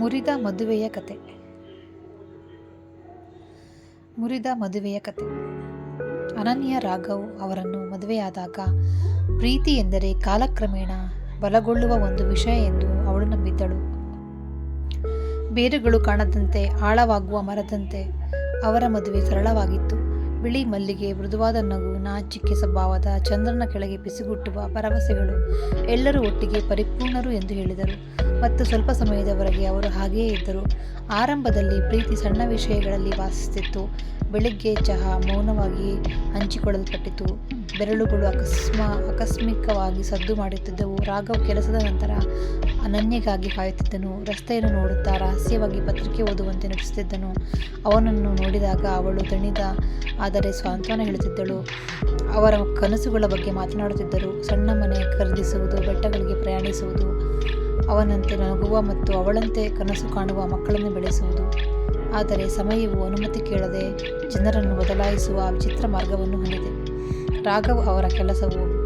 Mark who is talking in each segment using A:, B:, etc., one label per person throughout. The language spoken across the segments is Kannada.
A: ಮುರಿದ ಮದುವೆಯ ಕತೆ. ಮುರಿದ ಮದುವೆಯ ಕತೆ. ಅನನ್ಯ ರಾಘವ್ ಅವರನ್ನು ಮದುವೆಯಾದಾಗ ಪ್ರೀತಿ ಎಂದರೆ ಕಾಲಕ್ರಮೇಣ ಬಲಗೊಳ್ಳುವ ಒಂದು ವಿಷಯ ಎಂದು ಅವಳು ನಂಬಿದ್ದಳು. ಬೇರುಗಳು ಕಾಣದಂತೆ, ಆಳವಾಗುವ ಮರದಂತೆ ಅವರ ಮದುವೆ ಸರಳವಾಗಿತ್ತು. ಬಿಳಿ ಮಲ್ಲಿಗೆ, ಮೃದುವಾದ ನಗು, ನಾಚಿಕೆ ಸ್ವಭಾವದ ಚಂದ್ರನ ಕೆಳಗೆ ಬಿಸಿಗುಟ್ಟುವ ಭರವಸೆಗಳು ಎಲ್ಲರೂ ಒಟ್ಟಿಗೆ ಪರಿಪೂರ್ಣರು ಎಂದು ಹೇಳಿದರು. ಮತ್ತು ಸ್ವಲ್ಪ ಸಮಯದವರೆಗೆ ಅವರು ಹಾಗೆಯೇ ಇದ್ದರು. ಆರಂಭದಲ್ಲಿ ಪ್ರೀತಿ ಸಣ್ಣ ವಿಷಯಗಳಲ್ಲಿ ವಾಸಿಸುತ್ತಿತ್ತು. ಬೆಳಿಗ್ಗೆ ಚಹಾ ಮೌನವಾಗಿ ಹಂಚಿಕೊಳ್ಳಲ್ಪಟ್ಟಿತು. ಬೆರಳುಗಳು ಅಕಸ್ಮಾ, ಆಕಸ್ಮಿಕವಾಗಿ ಸದ್ದು ಮಾಡುತ್ತಿದ್ದವು. ರಾಘವ್ ಕೆಲಸದ ನಂತರ ಅನನ್ಯಗಾಗಿ ಕಾಯುತ್ತಿದ್ದನು. ರಸ್ತೆಯನ್ನು ನೋಡುತ್ತಾ ರಹಸ್ಯವಾಗಿ ಪತ್ರಿಕೆ ಓದುವಂತೆ ನಟಿಸುತ್ತಿದ್ದನು ಅವನನ್ನು ನೋಡಿದಾಗ ಅವಳು ದಣಿದ. ಆದರೆ ಸಾಂತ್ವನ ಹೇಳುತ್ತಿದ್ದಳು. ಅವರ ಕನಸುಗಳ ಬಗ್ಗೆ ಮಾತನಾಡುತ್ತಿದ್ದರು. ಸಣ್ಣ ಮನೆ ಖರೀದಿಸುವುದು, ಬೆಟ್ಟಗಳಿಗೆ ಪ್ರಯಾಣಿಸುವುದು, ಅವನಂತೆ ನಗುವ ಮತ್ತು ಅವಳಂತೆ ಕನಸು ಕಾಣುವ ಮಕ್ಕಳನ್ನು ಬೆಳೆಸುವುದು. ಆದರೆ ಸಮಯವು ಅನುಮತಿ ಕೇಳದೆ ಜನರನ್ನು ಬದಲಾಯಿಸುವ ವಿಚಿತ್ರ ಮಾರ್ಗವನ್ನು ಹೊಂದಿದೆ. ರಾಘವ್ ಅವರ ಕೆಲಸವು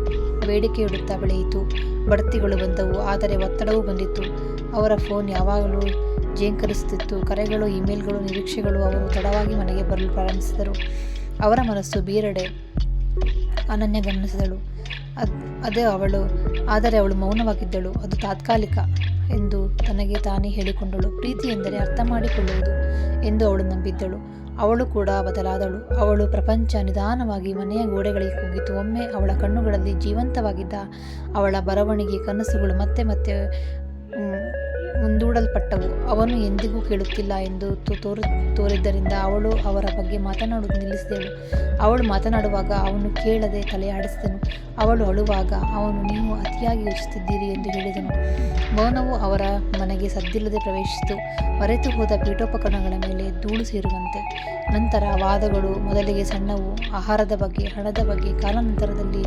A: ಬೇಡಿಕೆಯಿಡುತ್ತಾ ಬೆಳೆಯಿತು. ಬಡ್ತಿಗಳು ಬಂದವು, ಆದರೆ ಒತ್ತಡವೂ ಬಂದಿತ್ತು. ಅವರ ಫೋನ್ ಯಾವಾಗಲೂ ಜೇಂಕರಿಸುತ್ತಿತ್ತು. ಕರೆಗಳು, ಇಮೇಲ್ಗಳು, ನಿರೀಕ್ಷೆಗಳು ಅವರು ತಡವಾಗಿ ಮನೆಗೆ ಬರಲು ಪ್ರಾರಂಭಿಸಿದರು. ಅವರ ಮನಸ್ಸು ಬೇರೆಡೆ ಅನನ್ಯ ಗಮನಿಸಿದಳು. ಅದು, ಅದೇ ಅವಳು, ಆದರೆ ಅವಳು ಮೌನವಾಗಿದ್ದಳು. ಅದು ತಾತ್ಕಾಲಿಕ ಎಂದು ತನಗೆ ತಾನೇ ಹೇಳಿಕೊಂಡಳು. ಪ್ರೀತಿ ಎಂದರೆ ಅರ್ಥ ಮಾಡಿಕೊಳ್ಳುವುದು ಎಂದು ಅವಳು ನಂಬಿದ್ದಳು. ಅವಳು ಕೂಡ ಬದಲಾದಳು. ಅವಳು ಪ್ರಪಂಚ ನಿಧಾನವಾಗಿ ಮನೆಯ ಗೋಡೆಗಳಿಗೆ ಕುಗ್ಗಿತು. ಒಮ್ಮೆ ಅವಳ ಕಣ್ಣುಗಳಲ್ಲಿ ಜೀವಂತವಾಗಿದ್ದ ಅವಳ ಬರವಣಿಗೆ ಕನಸುಗಳು ಮತ್ತೆ ಮತ್ತೆ ಮುಂದೂಡಲ್ಪಟ್ಟವು ಅವನು ಎಂದಿಗೂ ಕೇಳುತ್ತಿಲ್ಲ ಎಂದು ತೋರು ತೋರಿದ್ದರಿಂದ ಅವಳು ಅವರ ಬಗ್ಗೆ ಮಾತನಾಡುವುದು ನಿಲ್ಲಿಸಿದಳು. ಅವಳು ಮಾತನಾಡುವಾಗ ಅವನು ಕೇಳದೆ ತಲೆ ಆಡಿಸಿದನು. ಅವಳು ಅಳುವಾಗ ಅವನು, ನೀವು ಅತಿಯಾಗಿ ಯೋಚಿಸುತ್ತಿದ್ದೀರಿ ಎಂದು ಹೇಳಿದನು. ಮೌನವು ಅವರ ಮನೆಗೆ ಸದ್ದಿಲ್ಲದೆ ಪ್ರವೇಶಿಸಿತು. ಮರೆತು ಹೋದ ಪೀಠೋಪಕರಣಗಳ ಮೇಲೆ ಧೂಳು ಸೇರುವಂತೆ. ನಂತರ ವಾದಗಳು, ಮೊದಲಿಗೆ ಸಣ್ಣವು, ಆಹಾರದ ಬಗ್ಗೆ, ಹಣದ ಬಗ್ಗೆ, ಕಾಲಾನಂತರದಲ್ಲಿ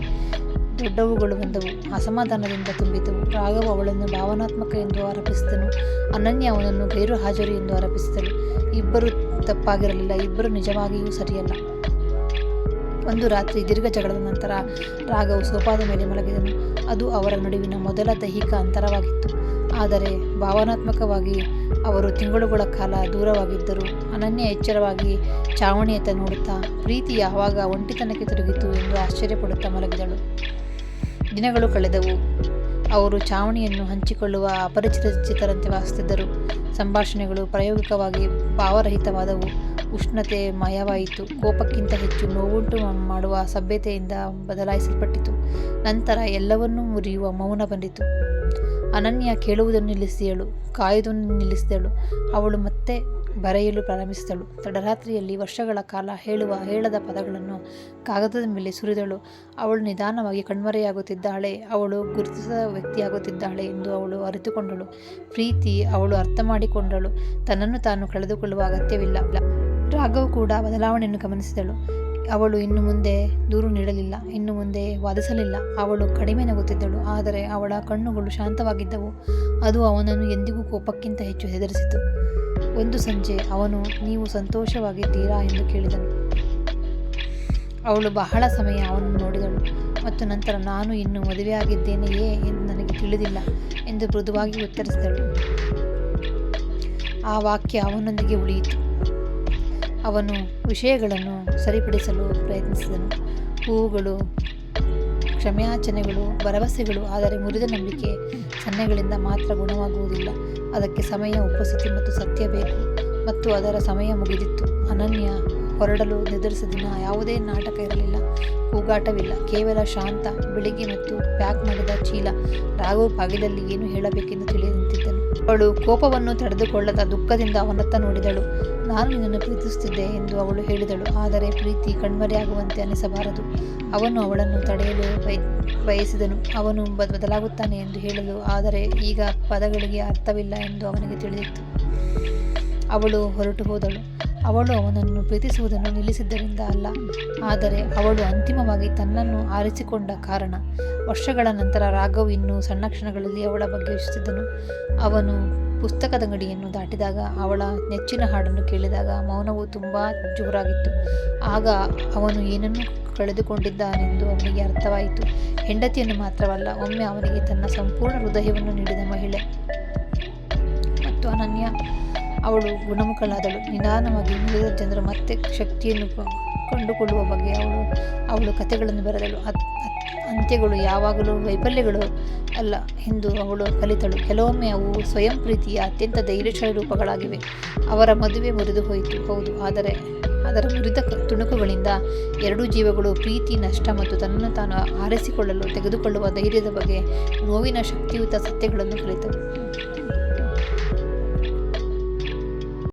A: ದೊಡ್ಡವುಗಳು ಬಂದವು ಅಸಮಾಧಾನದಿಂದ ತುಂಬಿದವು. ರಾಘವ ಅವಳನ್ನು ಭಾವನಾತ್ಮಕ ಎಂದು ಆರೋಪಿಸಿದನು. ಅನನ್ಯ ಅವನನ್ನು ಗೈರು ಹಾಜರು ಎಂದು ಆರೋಪಿಸಿದಳು. ಇಬ್ಬರು ತಪ್ಪಾಗಿರಲಿಲ್ಲ. ಇಬ್ಬರು ನಿಜವಾಗಿಯೂ ಸರಿಯಲ್ಲ. ಒಂದು ರಾತ್ರಿ ದೀರ್ಘ ಜಗಳದ ನಂತರ ರಾಘವ್ ಸೋಪಾದ ಮೇಲೆ ಮಲಗಿದನು. ಅದು ಅವರ ನಡುವಿನ ಮೊದಲ ದೈಹಿಕ ಅಂತರವಾಗಿತ್ತು. ಆದರೆ ಭಾವನಾತ್ಮಕವಾಗಿ ಅವರು ತಿಂಗಳುಗಳ ಕಾಲ ದೂರವಾಗಿದ್ದರು. ಅನನ್ಯ ಎಚ್ಚರವಾಗಿ ಚಾವಣಿಯತ್ತ ನೋಡುತ್ತಾ, ಪ್ರೀತಿ ಯಾವಾಗ ಒಂಟಿತನಕ್ಕೆ ತಿರುಗಿತು ಎಂದು ಆಶ್ಚರ್ಯಪಡುತ್ತಾ ಮಲಗಿದಳು. ದಿನಗಳು ಕಳೆದವು. ಅವರು ಚಾವಣಿಯನ್ನು ಹಂಚಿಕೊಳ್ಳುವ ಅಪರಿಚಿತರಂತೆ ವಾಸುತ್ತಿದ್ದರು ಸಂಭಾಷಣೆಗಳು ಪ್ರಾಯೋಗಿಕವಾಗಿ ಭಾವರಹಿತವಾದವು. ಉಷ್ಣತೆ ಮಯವಾಯಿತು. ಕೋಪಕ್ಕಿಂತ ಹೆಚ್ಚು ನೋವುಂಟು ಮಾಡುವ ಸಭ್ಯತೆಯಿಂದ ಬದಲಾಯಿಸಲ್ಪಟ್ಟಿತು. ನಂತರ ಎಲ್ಲವನ್ನೂ ಮುರಿಯುವ ಮೌನ ಬಂದಿತು. ಅನನ್ಯ ಕೇಳುವುದನ್ನು ನಿಲ್ಲಿಸಿದಳು. ಕಾಯುವುದನ್ನು ನಿಲ್ಲಿಸಿದಳು. ಅವಳು ಮತ್ತೆ ಬರೆಯಲು ಪ್ರಾರಂಭಿಸಿದಳು. ತಡರಾತ್ರಿಯಲ್ಲಿ ವರ್ಷಗಳ ಕಾಲ ಹೇಳುವ ಹೇಳದ ಪದಗಳನ್ನು ಕಾಗದದ ಮೇಲೆ ಸುರಿದಳು. ಅವಳು ನಿಧಾನವಾಗಿ ಕಣ್ಮರೆಯಾಗುತ್ತಿದ್ದಾಳೆ. ಅವಳು ಗುರುತಿಸದ ವ್ಯಕ್ತಿಯಾಗುತ್ತಿದ್ದಾಳೆ ಎಂದು ಅವಳು ಅರಿತುಕೊಂಡಳು. ಪ್ರೀತಿ ಅವಳು ಅರ್ಥ ಮಾಡಿಕೊಂಡಳು ತನ್ನನ್ನು ತಾನು ಕಳೆದುಕೊಳ್ಳುವ ಅಗತ್ಯವಿಲ್ಲ. ರಾಘವ್ ಕೂಡ ಬದಲಾವಣೆಯನ್ನು ಗಮನಿಸಿದಳು. ಅವಳು ಇನ್ನು ಮುಂದೆ ದೂರು ನೀಡಲಿಲ್ಲ. ಇನ್ನು ಮುಂದೆ ವಾದಿಸಲಿಲ್ಲ. ಅವಳು ಕಡಿಮೆ ನಗುತ್ತಿದ್ದಳು. ಆದರೆ ಅವಳ ಕಣ್ಣುಗಳು ಶಾಂತವಾಗಿದ್ದವು. ಅದು ಅವನನ್ನು ಎಂದಿಗೂ ಕೋಪಕ್ಕಿಂತ ಹೆಚ್ಚು ಹೆದರಿಸಿತು. ಒಂದು ಸಂಜೆ ಅವನು, ನೀವು ಸಂತೋಷವಾಗಿದ್ದೀರಾ? ಎಂದು ಕೇಳಿದನು. ಅವಳು ಬಹಳ ಸಮಯ ಅವನನ್ನು ನೋಡಿದಳು ಮತ್ತು ನಂತರ, ನಾನು ಇನ್ನು ಮದುವೆಯಾಗಿದ್ದೇನೆಯೇ ಎಂದು ನನಗೆ ತಿಳಿದಿಲ್ಲ ಎಂದು ಮೃದುವಾಗಿ ಉತ್ತರಿಸಿದಳು. ಆ ವಾಕ್ಯ ಅವನೊಂದಿಗೆ ಉಳಿಯಿತು. ಅವನು ವಿಷಯಗಳನ್ನು ಸರಿಪಡಿಸಲು ಪ್ರಯತ್ನಿಸಿದನು. ಹೂವುಗಳು ಕ್ಷಮೆಯಾಚನೆಗಳು ಭರವಸೆಗಳು, ಆದರೆ ಮುರಿದ ನಂಬಿಕೆ ಸನ್ನೆಗಳಿಂದ ಮಾತ್ರ ಗುಣವಾಗುವುದಿಲ್ಲ. ಅದಕ್ಕೆ ಸಮಯ, ಉಪಸ್ಥಿತಿ ಮತ್ತು ಸತ್ಯ ಬೇಕು. ಮತ್ತು ಅದರ ಸಮಯ ಮುಗಿದಿತ್ತು. ಅನನ್ಯ ಹೊರಡಲು ನಿರ್ಧರಿಸಿದ ದಿನ ಯಾವುದೇ ನಾಟಕ ಇರಲಿಲ್ಲ. ಕೂಗಾಟವಿಲ್ಲ. ಕೇವಲ ಶಾಂತ ಬೆಳಿಗ್ಗೆ ಮತ್ತು ಪ್ಯಾಕ್ ಮಾಡಿದ ಚೀಲ. ರಾಘು ಬಾಗಿಲಲ್ಲಿ ಏನು ಹೇಳಬೇಕೆಂದು ತಿಳಿದು ಅವಳು ಕೋಪವನ್ನು ತಡೆದುಕೊಳ್ಳದ ದುಃಖದಿಂದ ಅವನತ್ತ ನೋಡಿದಳು. ನಾನು ನಿನ್ನನ್ನು ಪ್ರೀತಿಸುತ್ತಿದ್ದೆ ಎಂದು ಅವಳು ಹೇಳಿದಳು. ಆದರೆ ಪ್ರೀತಿ ಕಣ್ಮರೆಯಾಗುವಂತೆ ಅನಿಸಬಾರದು. ಅವನು ಅವಳನ್ನು ತಡೆಯಲು ಬಯ, ಬಯಸಿದನು. ಅವನು ಬದ- ಬದಲಾಗುತ್ತಾನೆ ಎಂದು ಹೇಳಲು, ಆದರೆ ಈಗ ಪದಗಳಿಗೆ ಅರ್ಥವಿಲ್ಲ ಎಂದು ಅವನಿಗೆ ತಿಳಿದಿತ್ತು. ಅವಳು ಹೊರಟು ಹೋದಳು. ಅವಳು ಅವನನ್ನು ಪ್ರೀತಿಸುವುದನ್ನು ನಿಲ್ಲಿಸಿದ್ದರಿಂದ ಅಲ್ಲ. ಆದರೆ ಅವಳು ಅಂತಿಮವಾಗಿ ತನ್ನನ್ನು ಆರಿಸಿಕೊಂಡ ಕಾರಣ. ವರ್ಷಗಳ ನಂತರ ರಾಘವ್ ಇನ್ನೂ ಸಣ್ಣ ಕ್ಷಣಗಳಲ್ಲಿ ಅವಳ ಬಗ್ಗೆ ಯೋಚಿಸುತ್ತಿದ್ದನು. ಅವನು ಪುಸ್ತಕದ ಅಂಗಡಿಯನ್ನು ದಾಟಿದಾಗ ಅವಳ ನೆಚ್ಚಿನ ಹಾಡನ್ನು ಕೇಳಿದಾಗ ಮೌನವು ತುಂಬ ಜೋರಾಗಿತ್ತು. ಆಗ ಅವನು ಏನನ್ನು ಕಳೆದುಕೊಂಡಿದ್ದಾನೆಂದು ಅವನಿಗೆ ಅರ್ಥವಾಯಿತು. ಹೆಂಡತಿಯನ್ನು ಮಾತ್ರವಲ್ಲ, ಒಮ್ಮೆ ಅವನಿಗೆ ತನ್ನ ಸಂಪೂರ್ಣ ಹೃದಯವನ್ನು ನೀಡಿದ ಮಹಿಳೆ ಮತ್ತು ಅನನ್ಯ, ಅವಳು ಗುಣಮುಖಳಾದಳು. ನಿಧಾನವಾಗಿ ಮುಗಿದ ಜನರು ಮತ್ತೆ ಶಕ್ತಿಯನ್ನು ಕಂಡುಕೊಳ್ಳುವ ಬಗ್ಗೆ ಅವಳು ಅವಳು ಕಥೆಗಳನ್ನು ಬರೆದಳು. ಅಂತ್ಯಗಳು ಯಾವಾಗಲೂ ವೈಫಲ್ಯಗಳು ಅಲ್ಲ ಎಂದು ಅವಳು ಕಲಿತಳು. ಕೆಲವೊಮ್ಮೆ ಅವು ಸ್ವಯಂ ಪ್ರೀತಿಯ ಅತ್ಯಂತ ಧೈರ್ಯಶಾಲಿ ರೂಪಗಳಾಗಿವೆ. ಅವರ ಮದುವೆ ಮುರಿದು ಹೋಯಿತು. ಹೌದು, ಆದರೆ ಅದರ ಮುರಿದ ತುಣುಕುಗಳಿಂದ ಎರಡೂ ಜೀವಗಳು ಪ್ರೀತಿ, ನಷ್ಟ ಮತ್ತು ತನ್ನನ್ನು ತಾನು ಆರಿಸಿಕೊಳ್ಳಲು ತೆಗೆದುಕೊಳ್ಳುವ ಧೈರ್ಯದ ಬಗ್ಗೆ ನೋವಿನ ಶಕ್ತಿಯುತ ಸತ್ಯಗಳನ್ನು ಕಲಿತವು.